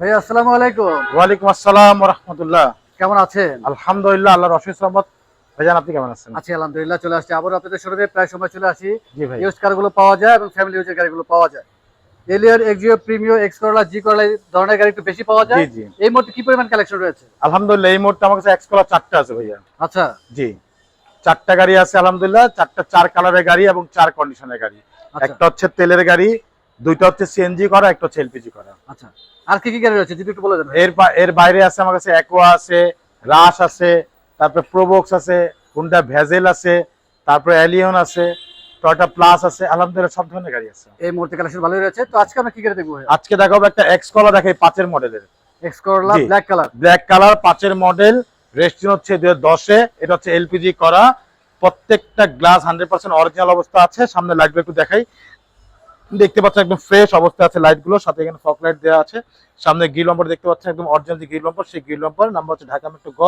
ভাই আসসালামু আলাইকুম। ওয়ালাইকুম আসসালাম রহমতুল্লাহ কেমন আছেন? আলহামদুলিল্লাহ আল্লাহর অশেষ রহমত। ভাইজান আপনি কেমন আছেন? আছি আলহামদুলিল্লাহ চলে আসছি। আবার আপনাদের শোরুমে প্রায় সময় চলে আসি। ইউজ কারগুলো পাওয়া যায় এবং ফ্যামিলি ইউজের গাড়িগুলো পাওয়া যায়। এলিয়র এক্সিও প্রিমিও এক্স করলা জি করলা ধরনের গাড়ি একটু বেশি পাওয়া যায়। এই মুহূর্তে কি পরিমাণ কালেকশন রয়েছে? আলহামদুলিল্লাহ এই মুহূর্তে আমার কাছে এক্স কলার চারটা আছে ভাইয়া। আচ্ছা। জি। চারটা গাড়ি আছে আলহামদুলিল্লাহ। চারটা চার কালারের গাড়ি এবং চার কন্ডিশনের গাড়ি। আচ্ছা। একটা হচ্ছে তেলের গাড়ি দুইটা হচ্ছে সিএনজি করা একটা হচ্ছে এলপিজি করা। আচ্ছা আর কি কি গাড়ি রয়েছে? যদি একটু বলে দেন এর এর বাইরে আছে আমার কাছে অ্যাকোয়া আছে রাশ আছে তারপরে প্রোবক্স আছে হুন্ডা ভেজেল আছে তারপরে অ্যালিয়ন আছে টয়টা প্লাস আছে আলহামদুলিল্লাহ সব ধরনের গাড়ি আছে। এই মুহূর্তে কালেকশন ভালোই রয়েছে। তো আজকে আমরা কি গাড়ি দেখব আজকে দেখাবো একটা এক্স কলা দেখাই পাঁচের মডেলের। X Corolla G. Black colour black colour পাঁচের মডেল রেস্টিন হচ্ছে দু হাজার দশে এটা হচ্ছে এলপিজি করা। প্রত্যেকটা গ্লাস হান্ড্রেড পার্সেন্ট অরিজিনাল অবস্থা আছে সামনে লাইটগুলো একটু দেখাই। দেখতে পাচ্ছেন একদম ফ্রেশ অবস্থা আছে লাইটগুলো সাথে এখানে ফক লাইট দেওয়া আছে। সামনে গ্রিল নম্বর দেখতে পাচ্ছেন একদম অরিজিনাল যে গিল নম্বর সেই গিল নম্বর নাম্বার হচ্ছে ঢাকা মেট্রো গ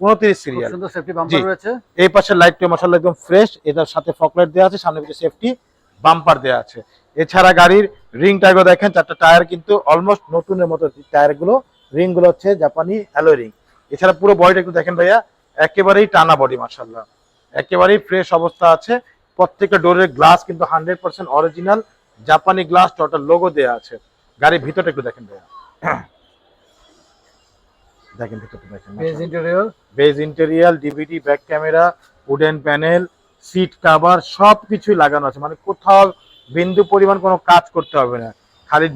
উনত্রিশ সিরিয়াল সুন্দর সেফটি বাম্পার রয়েছে। এই পাশের লাইটটা মশাল্লা একদম ফ্রেশ এটার সাথে ফক লাইট দেওয়া আছে সামনে পিছনে সেফটি বাম্পার দেওয়া আছে। এছাড়া গাড়ির রিং টায়ারগুলো দেখেন চারটা টায়ার কিন্তু অলমোস্ট নতুনের মতো টায়ারগুলো রিংগুলো হচ্ছে জাপানি অ্যালো রিং এছাড়া পুরো বডিটা একটু দেখেন ভাইয়া একেবারেই টানা বডি মার্শাল্লাহ একেবারেই ফ্রেশ অবস্থা আছে। প্রত্যেকটা ডোরের গ্লাস কিন্তু হান্ড্রেড পার্সেন্ট অরিজিনাল জাপানি গ্লাস টোটাল লোগো দেওয়া আছে। গাড়ির ভিতরটা একটু দেখেন ভাইয়া। দেখেন ভিতরটা দেখেন beige. Interior beige interior DVD back camera wooden panel seat cover সব কিছুই লাগানো আছে। মানে কোথাও বিন্দু পরিমাণ কোনো কাজ করতে হবে না। খালি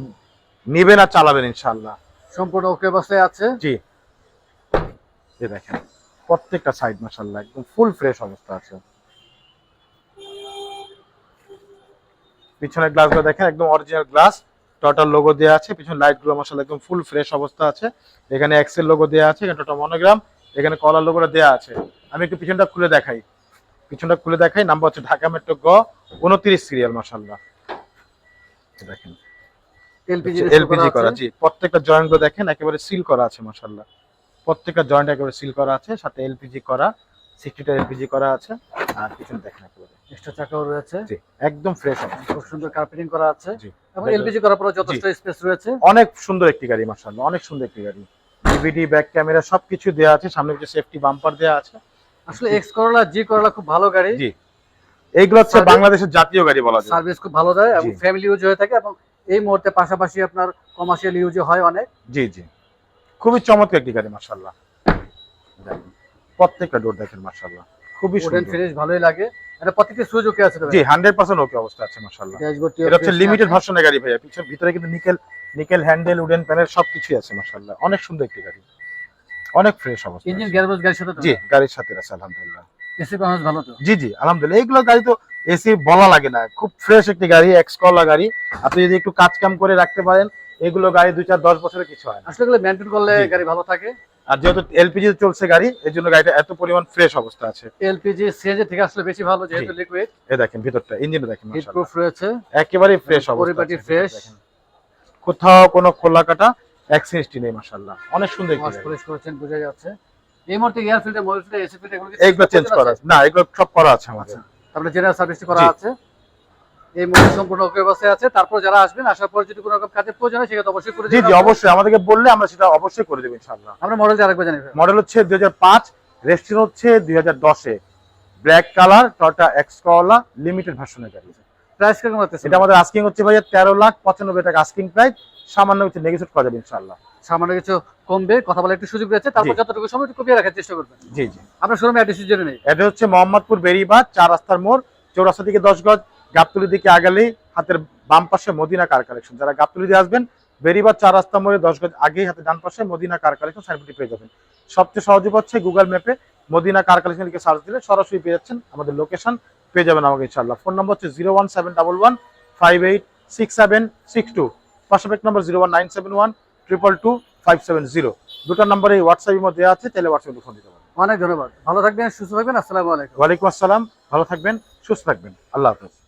নিবেন আর চালাবেন ইনশাল্লাহ সম্পূর্ণ ওকে অবস্থায় আছে? জি। দেখেন প্রত্যেকটা সাইড মাশাল্লাহ একদম ফুল ফ্রেশ অবস্থা আছে। পিছনের গ্লাসগুলো দেখেন একদম অরিজিনাল গ্লাস টোটাল লোগো দেওয়া আছে পিছনে লাইটগুলো মাশাল্লাহ একদম ফুল ফ্রেশ অবস্থা আছে। এখানে এক্সেল লোগো দেওয়া আছে এখানে টোটাল মনোগ্রাম এখানে কলার লোগোটা দেওয়া আছে। আমি একটু পিছনটা খুলে দেখাই। পিছনটা খুলে দেখাই নাম্বার হচ্ছে ঢাকা মেট্রো গ উনত্রিশ সিরিয়াল মশাল্লা দেখেন। এলপিজি এলপিজি করা জি প্রত্যেকটা জয়েন্টগুলো দেখেন একেবারে সিল করা আছে মাশাআল্লাহ। প্রত্যেকটা জয়েন্ট একেবারে সিল করা আছে সাথে এলপিজি করা সিক্সটিটা এলপিজি করা আছে। আর পিছনে দেখেন একেবারে। এক্সট্রা চাকাও রয়েছে। একদম ফ্রেশ খুব সুন্দর কার্পেটিং করা আছে। এবং এলপিজি করার পরে যথেষ্ট স্পেস রয়েছে। অনেক সুন্দর একটি গাড়ি মাশাআল্লাহ অনেক সুন্দর একটি গাড়ি। ডিভিডি ব্যাক ক্যামেরা সবকিছু দেওয়া আছে। সামনে কিছু সেফটি বাম্পার দেওয়া আছে। আসলে এক্স করলা জি করলা খুব ভালো গাড়ি। জি। এইগুলো হচ্ছে বাংলাদেশের জাতীয় গাড়ি বলা যায়। সার্ভিস খুব ভালো দেয় এবং ফ্যামিলি ইউজ হয়ে থাকে এবং এই মুহূর্তে পাশাপাশি আপনার কমার্শিয়াল ইউজ হয় অনেক। জি জি। খুবই চমৎকার একটি গাড়ি মাশাআল্লাহ। প্রত্যেকটা ডোর দেখেন মাশাআল্লাহ। খুবই সুন্দর। ফিনিশ ভালোই লাগে। এটা প্রত্যেকটা সুইচ ওকে আছে জি হান্ড্রেড পার্সেন্ট ওকে অবস্থা আছে মাশাআল্লাহ। এটা হচ্ছে লিমিটেড ভার্সনের গাড়ি ভাইয়া। পিছনে ভিতরে কিন্তু nickel nickel handle wooden panel সবকিছুই আছে মাশাআল্লাহ। অনেক সুন্দর একটি গাড়ি। অনেক ফ্রেশ অবস্থা ইঞ্জিন গাড়ির সাথে জি গাড়ির সাথে আছে আলহামদুলিল্লাহ। এসি পারফরম্যান্স ভালো তো? জি জি আলহামদুলিল্লাহ। এইগুলো গাড়ি তো এসি বলা লাগে না। খুব ফ্রেশ একটি গাড়ি এক্স কলা গাড়ি। আপনি যদি একটু কাজ কাম করে রাখতে পারেন এগুলো গাড়ি দুই চার দশ বছরের কিছু হয় আসলে মেনটেন করলে গাড়ি ভালো থাকে। আর যেহেতু এলপিজি চলছে গাড়ি এর জন্য গাড়িটা এত পরিমাণ ফ্রেশ অবস্থা আছে। এলপিজি সিএনজি থেকে আসলে বেশি ভালো যেহেতু লিকুইড এই দেখেন ভিতরটা ইঞ্জিনটা দেখেন। রয়েছে। একেবারে ফ্রেশ অবস্থা পরিপাটি। দেখেন। কোথাও কোনো খোলা কাটা অ্যাক্সিডেন্ট নেই মাশাআল্লাহ। অনেক সুন্দর গাড়ি। পলিশ করেছেন বোঝা যাচ্ছে। এই মুহূর্তে এয়ার ফিল্টার এসি ফিল্টার এগুলো চেঞ্জ করা আছে। না এগুলো সব করা আছে আমাদের। তারপরে জেনারেল সার্ভিসটি করা আছে? এই মুহূর্তে সম্পূর্ণ অবস্থায় আছে। তারপর যারা আসবেন আসার পর যদি কোনো রকম কাজের প্রয়োজন হয় সেটা অবশ্যই করে জি অবশ্যই। আমাদেরকে বললে আমরা সেটা অবশ্যই করে দেবো ইনশাআল্লাহ। আমরা মডেলটা আরেকবার জানি মডেল হচ্ছে দুই হাজার পাঁচ রেস্টুরেন্ট হচ্ছে দুই হাজার দশে। Black colour Toyota X Corolla limited ভার্সনের গাড়ি। প্রাইস কেমন লাগতেছে এটা আমাদের আস্কিং হচ্ছে ভাইয়া তেরো লাখ পঁচানব্বই টাকা আস্কিং প্রাইস সামান্য কিছু নেগেটিভ করা যাবে ইনশাআল্লাহ। সামান্য কিছু কমবে কথা বলার একটু সুযোগ রয়েছে। তারপর। যতটুকু সময় একটু কমিয়ে রাখার চেষ্টা করবেন। জি জি। আপনার শোরুমে অ্যাড্রেস জেনে নেই। এটা হচ্ছে মোহাম্মদপুর বেরিবাদ চার রাস্তার মোড় চৌরাস্তা থেকে দশ গজ। গাবতলি দিকে আগালেই হাতের বাম পাশে মদিনা কার কালেকশন যারা গাবতলি দিয়ে আসবেন বেরিবার চার রাস্তা মোড়ে দশ গজ আগেই হাতে ডান পাশে মদিনা কার কালেকশন সাইনবোর্ডটি পেয়ে যাবেন। সবচেয়ে সহজ হচ্ছে গুগল ম্যাপে মদিনা কার কালেকশন লিখে সার্চ দিলে সরাসরি পেয়ে যাচ্ছেন আমাদের লোকেশন পেয়ে যাবেন আমাকে ইনশাল্লাহ ফোন নম্বর হচ্ছে zero one seven double one five eight six seven six two পাশাপাশি number zero one nine seven one triple two five seven zero দুটো নম্বরে হোয়াটসঅ্যাপের মধ্যে দেওয়া আছে তাহলে হোয়াটসঅ্যাপে ফোন দিতে পারেন। অনেক ধন্যবাদ। ভালো থাকবেন সুস্থ থাকবেন আসসালামু আলাইকুম। ওয়ালাইকুম আসসালাম ভালো থাকবেন সুস্থ থাকবেন। আল্লাহ হাফেজ।